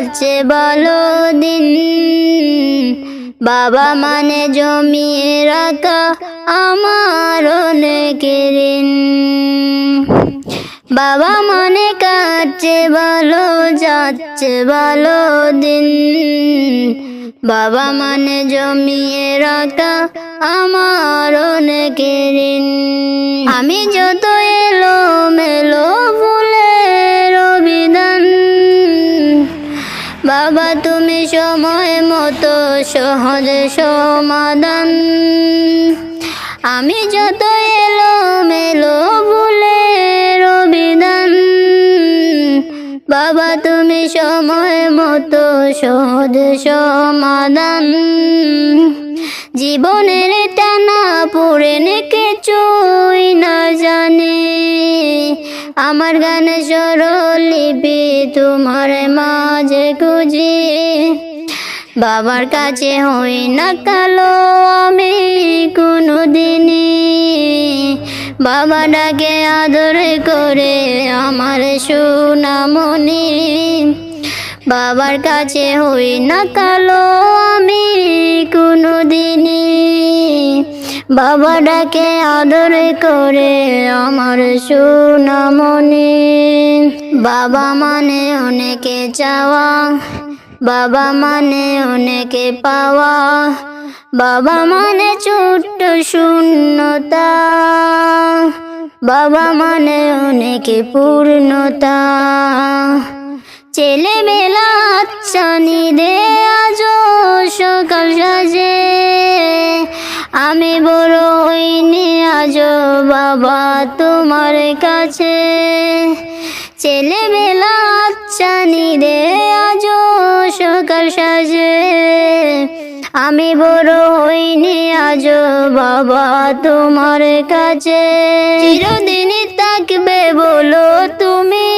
যাচ্ছে ভালো দিন। বাবা মানে জমিয়ে রাখা আমার অনেক বাবা মানে কাটছে ভালো যাচ্ছে ভালো দিন। বাবা মানে জমিয়ে রাখা আমার অনেক আমি যত বাবা, তুমি সময় মতো সহজ সমাধান। আমি যত এলো মেলো ভুলের অভিধান। বাবা, তুমি সময় মতো সহজ সমাধান। জীবনের টানা পড়ে কিছুই আমার গান লিপি তোমার মাঝে খুঁজি। বাবার কাছে হই না কালো আমি কোনো দিনই বাবা ডাকে আদর করে আমার সুনামনি। বাবার কাছে হই না কালো আমি বাবা ডাকে আদর করে আমার সুনামনি। বাবা মানে অনেকে চাওয়া, বাবা মানে অনেকে পাওয়া। বাবা মানে ছোট্ট শূন্যতা, বাবা মানে অনেকে পূর্ণতা। ছেলেবেলা আচ্ছা নিদে আজ বাবা তোমার কাছে। ছেলেবেলা আচ্ছা নিদে আজ সকাল সাজে। আমি বড় হইনি আজ বাবা তোমার কাছে। চিরদিনই থাকবে বলো তুমি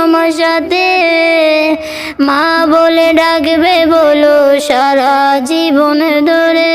আমার সাথে। মা বলে ডাকবে বলো সারা জীবন ধরে।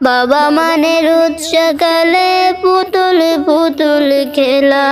বাবা মানে রোজ সকালে পুতুল পুতুল খেলা